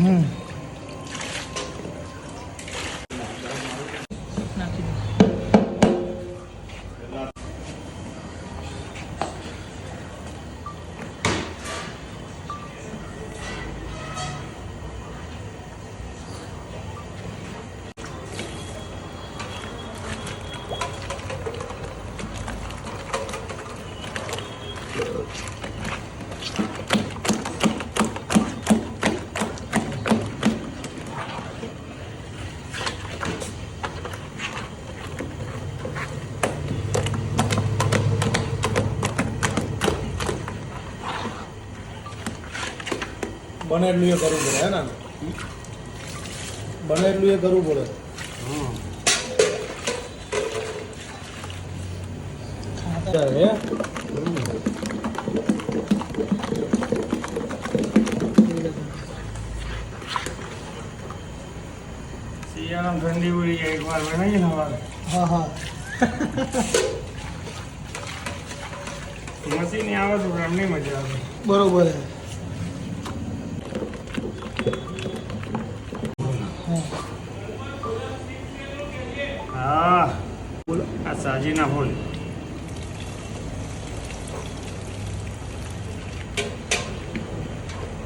Mm. Thank you. બને એટલું એ કરવું પડે હે ને? બને એટલું એ કરવું પડે. શિયાળામાં ઠંડી ઉડી જાય એકવાર બનાવીએ ને વાર હા હા. મશીન આવે તો એમની મજા આવે. બરોબર છે. આ સાજીના ફૂલ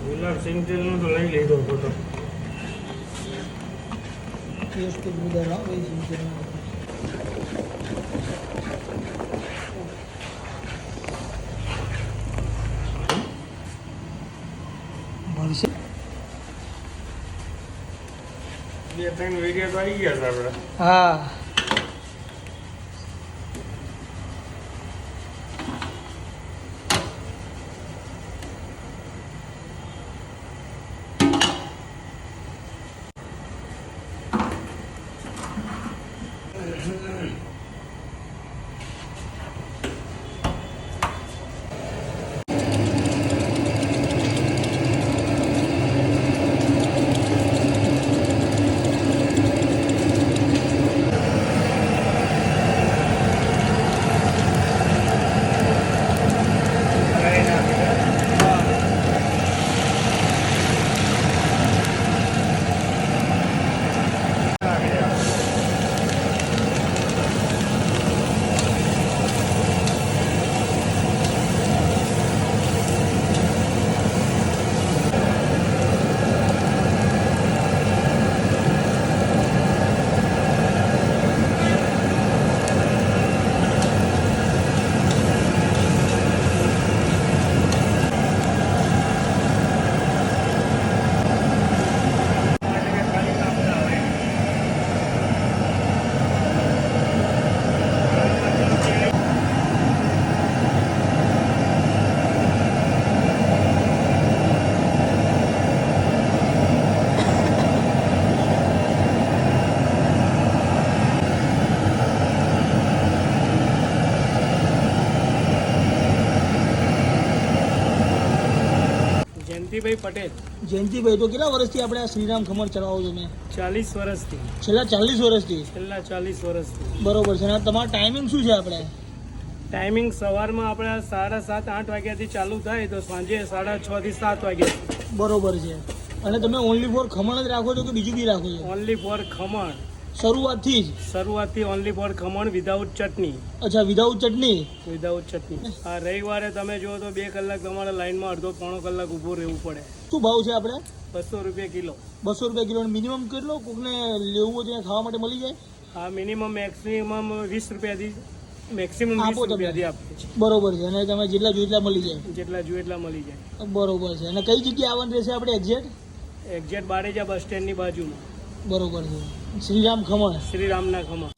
ગુલાબ સિંગ તેલનું તો લઈ લીધો ફોટો. ટેસ્ટ બધા ભરશે બે ત્રણ વીડિયો તો આવી ગયા છે આપણે હા. જયંતિભાઈ પટેલ. જયંતિભાઈ તો કેટલા વર્ષથી આપણે આ શ્રીરામ ખમણ ચલાવો છો મેં ચાલીસ વર્ષથી. છેલ્લા ચાલીસ વર્ષથી? છેલ્લા ચાલીસ વર્ષથી. બરોબર છે. અને તમારો ટાઈમિંગ શું છે આપણે? ટાઈમિંગ સવારમાં આપણે સાડા સાત આઠ વાગ્યાથી ચાલુ થાય તો સાંજે સાડા છ થી સાત વાગ્યા બરોબર છે. અને તમે ઓનલી ફોર ખમણ જ રાખો છો કે બીજું બી રાખો છો? Only four khaman. શરૂઆતથી જ? શરૂઆતથી only four khaman without chutney. અચ્છા વિધાઉટ ચટણી? વિધાઉટ ચટણી. આ રવિવારે તમે જુઓ તો બે કલાક તમારે લાઈનમાં અડધો પોણો કલાક ઊભું રહેવું પડે. શું ભાવ છે આપણે? બસો રૂપિયા કિલો. બસો રૂપિયા કિલો. મિનિમમ કેટલો કોકને લેવું હોય ખાવા માટે મળી જાય? હા મિનિમમ મેક્સિમમ વીસ રૂપિયાથી મેક્સિમમ આપો તમે. બરોબર છે. અને તમે જેટલા જોઈએ એટલા મળી જાય. જેટલા જોઈએ એટલા મળી જાય. બરોબર છે. અને કઈ જગ્યાએ આવવાનું રહેશે આપણે એક્ઝેક્ટ એક્ઝેક્ટ બારેજા બસ સ્ટેન્ડની બાજુમાં. બરોબર છે. શ્રીરામ ખમણ. શ્રીરામના ખમણ.